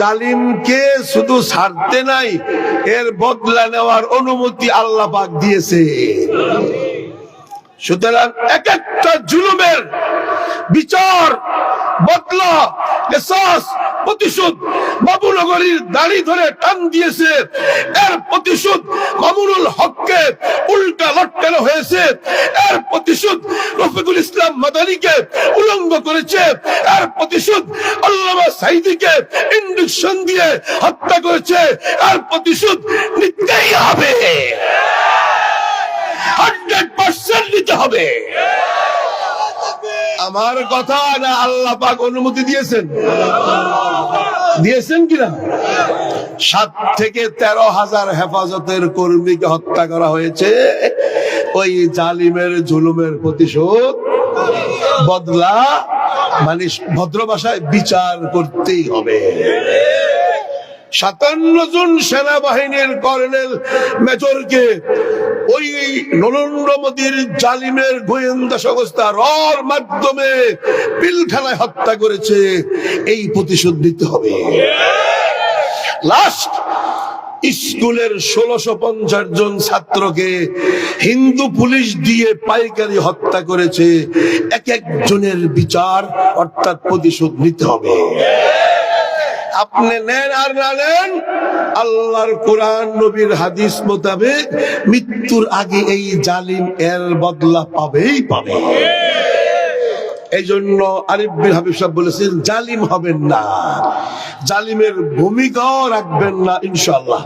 জালিমকে শুধু ছাড়তে নাই, এর বদলা নেওয়ার অনুমতি আল্লাহ পাক দিয়েছে। সুতরাং এক একটা জুলুমের বিচার, বদলা প্রতিশোধ বাবুনগরীর দাড়ি ধরে টান দিয়েছে। এর প্রতিশোধ কমরুল হককে উল্টা লটকানো হয়েছে। এর প্রতিশোধ রফিকুল ইসলাম মাদানিকে উলঙ্গ করেছে। এর প্রতিশোধ আল্লামা সাইদিকে ইন্ডকশন দিয়ে হত্যা করেছে। এর প্রতিশোধ নিতেই হবে। হান্ড্রেড পার্সেন্ট নিতে হবে। আমার কথা না আল্লাহ পাক অনুমতি দিয়েছেন? দিয়েছেন কিনা? সাত থেকে তেরো হাজার হেফাজতের কর্মীকে হত্যা করা হয়েছে। ওই জালিমের জুলুমের প্রতিশোধ, বদলা মানে ভদ্র ভাষায় বিচার করতেই হবে। সাতান্ন জন সেনাবাহিনীর কর্নেল মেজরকে ওই নরেন্দ্র মোদীর জালিমের গোয়েন্দা সংস্থা রর মাধ্যমে পিলখানায় হত্যা করেছে। এই প্রতিশোধ নিতে হবে। লাস্ট স্কুলের ষোলশো পঞ্চাশ জন ছাত্রকে হিন্দু পুলিশ দিয়ে পাইকারি হত্যা করেছে। এক একজনের বিচার অর্থাৎ প্রতিশোধ নিতে হবে। আপনি নেন আর না নেন, আল্লাহর কোরআন, নবীর হাদিস মোতাবেক মৃত্যুর আগে এই জালিম এর বদলা পাবেই পাবে। এই জন্য আরিফ বিন হাবিব সাহেব বলেছেন, জালিম হবেন না। জালিমের ভূমিকাও রাখবেন না ইনশাল্লাহ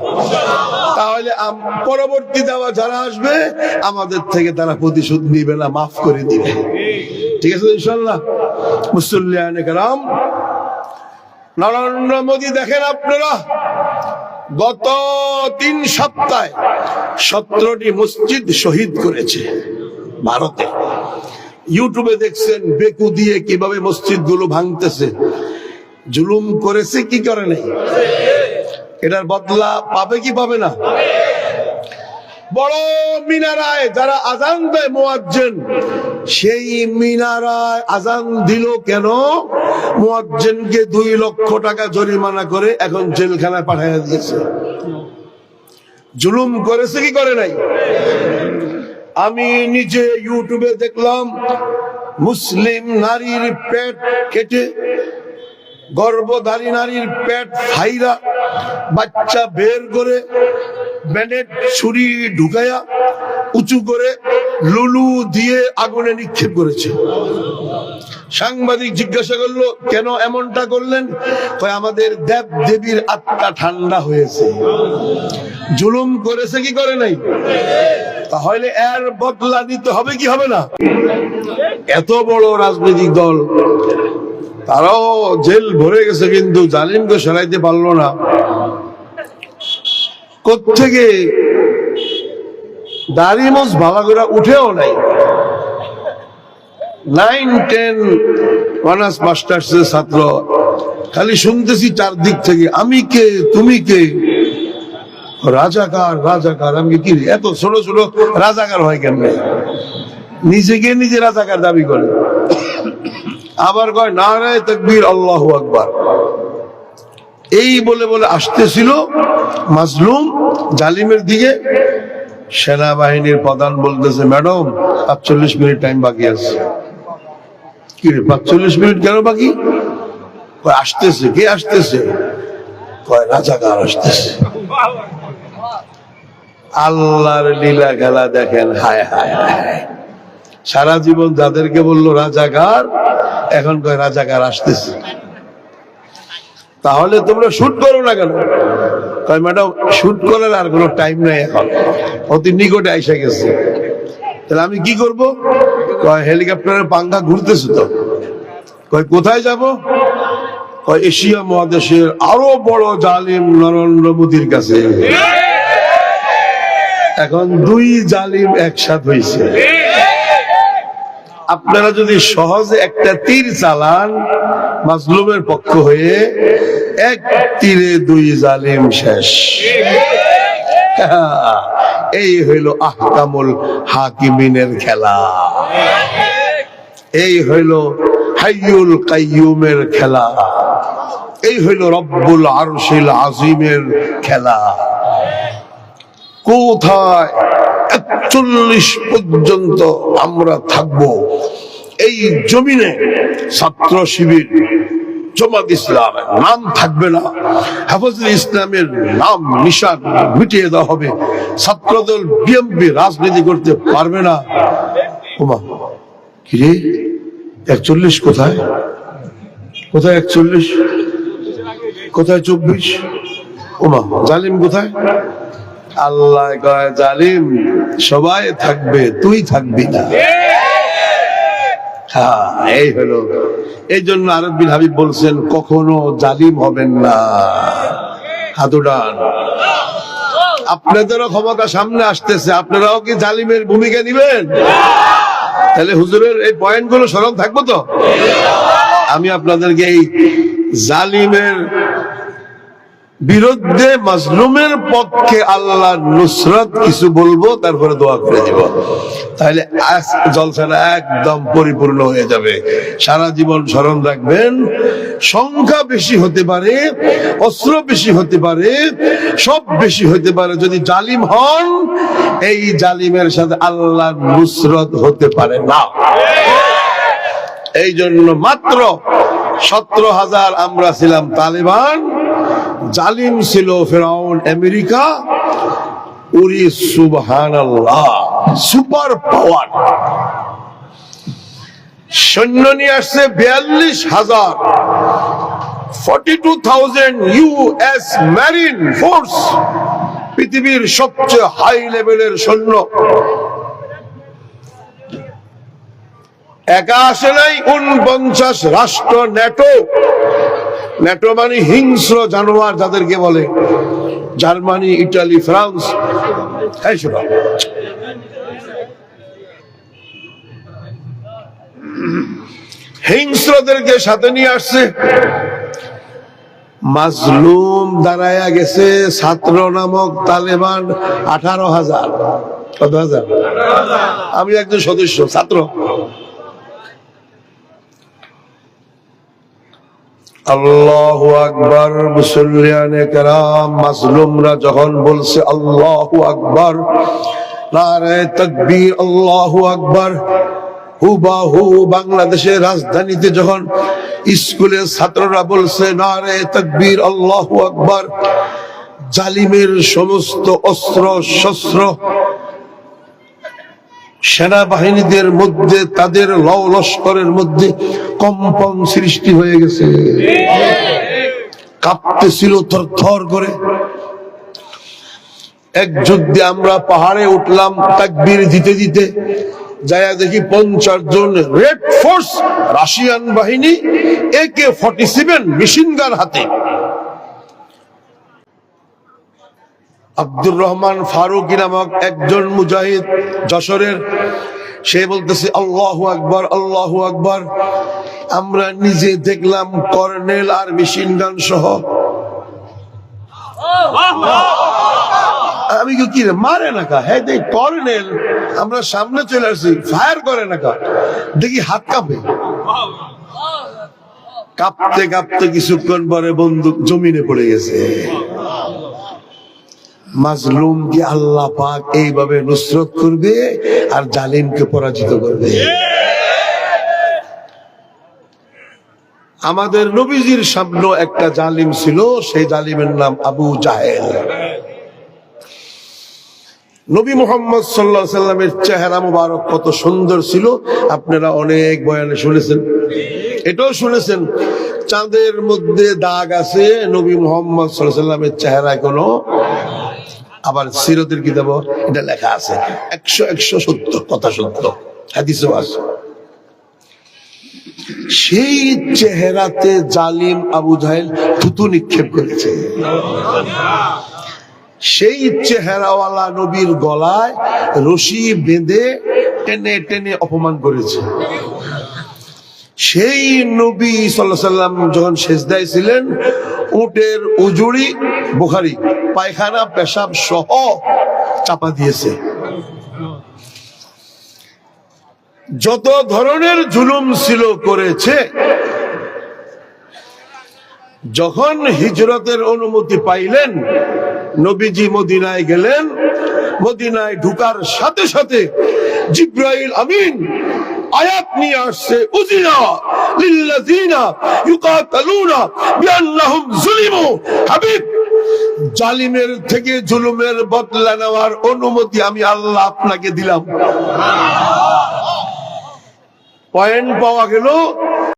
তাহলে পরবর্তী দেওয়া যারা আসবে, আমাদের থেকে তারা প্রতিশোধ নিবে না, মাফ করে দিবে। ঠিক আছে ইনশাল্লাহ মুসল্লিয়ান কারাম নরেন্দ্র মোদী দেখেন আপনারা, গত তিন সপ্তাহে সতেরোটি মসজিদ শহীদ করেছে ভারতে। ইউটিউবে দেখছেন বেকু দিয়ে কীভাবে মসজিদগুলো ভাঙতেছে। জুলুম করেছে কি করে নাই এটার বদলা পাবে কি পাবে না? বড় মিনারায় যারা আজান দেয় মোয়াজ্জেন সেই মিনারায় আজান দিল কেন? মোয়াজ্জেনকে দুই লক্ষ টাকা জরিমানা করে এখন জেলখানায় পাঠিয়ে দিয়েছে। জুলুম করেছে কি করে নাই? আমি নিজে ইউটিউবে দেখলাম, মুসলিম নারীর পেট কেটে, গর্ভধারী নারীর পেট ফাইরা, বাচ্চা বের করে ছুরি ঢুকায়া উঁচু করে লুলু দিয়ে আগুনে নিক্ষেপ করেছে। সাংবাদিক জিজ্ঞাসা করল, কেন এমনটা করলেন? আমাদের দেব দেবীর আত্মা ঠান্ডা হয়েছে। জুলুম করেছে কি করে নাই? তাহলে এর বদলা নিতে হবে কি হবে না? এত বড় রাজনৈতিক দল, তারাও জেল ভরে গেছে, কিন্তু জালিমকে সরাইতে পারল না। কোথেকে দাড়ি মোজ ভালো করে উঠেও নাই। নাইন টেন অনার্স মাস্টার্স ছাত্র, খালি শুনতেছি চারদিক থেকে, আমি কে, তুমি কে? রাজাকার রাজাকার, আমি কি এত ছোট ছোট রাজাকার হয় কেমনে? নিজেকে নিজে রাজাকার দাবি করে। আবার কয়, নারায় তকবীর, আল্লাহ আকবার। এই বলে বলে আসতেছিল মাজলুম জালিমের দিকে। সেনাবাহিনীর প্রধান বলতেছে, ম্যাডাম, পাঁচচল্লিশ মিনিট টাইম বাকি আছে। কি রে, পাঁচচল্লিশ মিনিট কেন বাকি? আসতেছে। কে আসতেছে? কয়, রাজাকার আসতেছে। আল্লাহর লীলা খেলা দেখেন হায় হায় হায়। সারা জীবন যাদেরকে বলল রাজাকার, এখন কয়, রাজাকার আসতেছে। তাহলে তোমরা শুট করো না কেন? কয় ম্যাডাম শুট করার আর কোনো টাইম নাই এখন। অতি নিকটে আইসা গেছে। তাহলে আমি কি করব? হেলিকপ্টারের পাঙ্খা ঘুরতেছে তো। কয়, কোথায় যাব? কয়, এশিয়া মহাদেশের আরও বড় জালিম নরেন্দ্র মোদীর কাছে। এখন দুই জালিম একসাথ হয়েছে আপনারা যদি সহজে একটা তীর চালান, মাজলুমের পক্ষ হয়ে এক তীরে দুই জালিম শেষ। এই হইল আহকামুল হাকিমিনের খেলা। এই হইল হাইয়ুল কাইয়ুমের খেলা। এই হইল রব্বুল আরশিল আজিমের খেলা। কোথায়? একচল্লিশ পর্যন্ত আমরা থাকব। এই জমিনে ছাত্র শিবির, জমাত ইসলাম নাম থাকবে না। হেফাজুল ইসলামের নাম, নিশান মিটিয়ে দেওয়া হবে। ছাত্রদল বিএমপি রাজনীতি করতে পারবে না। ওমা কিরে একচল্লিশ কোথায়? কোথায় একচল্লিশ? কোথায় চব্বিশ? ওমা, জালিম কোথায়? আল্লাহ কয়, জালিম, সবাই থাকবে, তুই থাকবি না। হ্যাঁ এই হলো। এই জন্য আরবিন হাবিব বলছেন, কখনো জালিম হবেন না। হাতুডান আপনাদেরও ক্ষমতা সামনে আসতেছে, আপনারাও কি জালিমের ভূমিকা নিবেন? তাহলে হুজুরের এই পয়েন্টগুলো স্মরণ থাকব তো? আমি আপনাদেরকে এই জালিমের বিরুদ্ধে মাজলুমের পক্ষে আল্লাহ নুসরত কিছু বলব, তারপরে দোয়া করে দিব। তাহলে জলসাটা একদম পরিপূর্ণ হয়ে যাবে। সারা জীবন স্মরণ রাখবেন, সংখ্যা বেশি হতে পারে, অস্ত্র বেশি হতে পারে, সব বেশি হতে পারে। যদি জালিম হন, এই জালিমের সাথে আল্লাহ নুসরত হতে পারে না। এই জন্য মাত্র সতেরো হাজার আমরা ছিলাম তালেবান জালিম ছিল ফেরাউন, আমেরিকা। উরি সুবহান সুপার পাওয়ার। সৈন্য নিয়ে আসছে বিয়াল্লিশ হাজার। Forty two thousand US marine force পৃথিবীর সবচেয়ে হাই লেভেলের সৈন্য। একা আসে নাই, উনপঞ্চাশ রাষ্ট্র ন্যাটো ন্যাটো মানে হিংস্র জানোয়ার যাদেরকে বলে, জার্মানি, ইটালি, ফ্রান্স হিংস্রদেরকে সাথে নিয়ে আসছে। মাজলুম দাঁড়ায়া গেছে ছাত্র নামক তালেবান আঠারো হাজার। কত হাজার? আমি একজন সদস্য, ছাত্র। আল্লাহু আকবর, মুসল্লিয়ানে কেরাম, মাজলুমরা যখন বলছে আল্লাহু আকবার নারায়ে তাকবীর, আল্লাহু আকবার, হুবাহু বাংলাদেশের রাজধানীতে যখন স্কুলের ছাত্ররা বলছে নারে তাকবীর, আল্লাহু আকবর, জালিমের সমস্ত অস্ত্র, শস্ত্র সেনাবাহিনীদের মধ্যে, তাদের লস্করের মধ্যে কম্পন সৃষ্টি হয়ে গেছে। কাঁপতেছিল থর থর করে। এক যুদ্ধে আমরা পাহাড়ে উঠলাম, তাকবির দিতে দিতে যায়া দেখি পঞ্চাশ জন রেড ফোর্স রাশিয়ান বাহিনী, AK forty seven machine gun হাতে আব্দুর রহমান ফারুকি নামক একজন মুজাহিদ যশোরের। সে বলতেছে, আল্লাহ আকবর আল্লাহ আকবর। আমরা নিজে দেখলাম কর্নেল আর মেশিন গান সহ। আমি কি মারে নাকা হ্যাঁ দেখ, কর্নেল, আমরা সামনে চলে আসছি, ফায়ার করে নাকা দেখি হাত কাঁপে। কাঁপতে কাঁপতে কিছুক্ষণ পরে বন্দুক জমিনে পড়ে গেছে। মাজলুমকে আল্লাহ পাক এইভাবে নুসরত করবে আর জালিমকে পরাজিত করবে? আমাদের নবীজির সামনে একটা জালিম ছিল, সেই জালিমের নাম আবু জাহেল। নবী মোহাম্মদ সাল্লাহ সাল্লামের চেহারা মুবারক কত সুন্দর ছিল। আপনারা অনেক বয়ানে শুনেছেন। এটাও শুনেছেন। চাঁদের মধ্যে দাগ আছে, নবী মোহাম্মদ সাল্লাহ সাল্লামের চেহারায় কোনো আবার সিরতের কিতাব এটা লেখা আছে। একশো একশো সত্য কথা সত্য। হাদিসও আছে। সেই চেহারাতে জালিম আবু জাহেল থুতু নিক্ষেপ করেছে। সেই চেহারাওয়ালা নবীর গলায় রশি বেঁধে টেনে টেনে অপমান করেছে। সেই নবী সাল্লাম যখন শেষদায় ছিলেন, উটের উজুড়ি বুখারি, পায়খানা, পেশাব সহ চাপা দিয়েছে। যত ধরনের জুলুম ছিল করেছে, যখন হিজরতের অনুমতি পাইলেন, নবীজি মদিনায় গেলেন। মদিনায় ঢুকার সাথে সাথে জিব্রাইল আমিন আয়াত নিয়ে আসছে। লিল্লাযিনা ইউকাতালুনা বিআন্নাহুম হাবিব, জালিমের থেকে জুলুমের বদলা নেওয়ার অনুমতি আমি আল্লাহ আপনাকে দিলাম। পয়েন্ট পাওয়া গেল।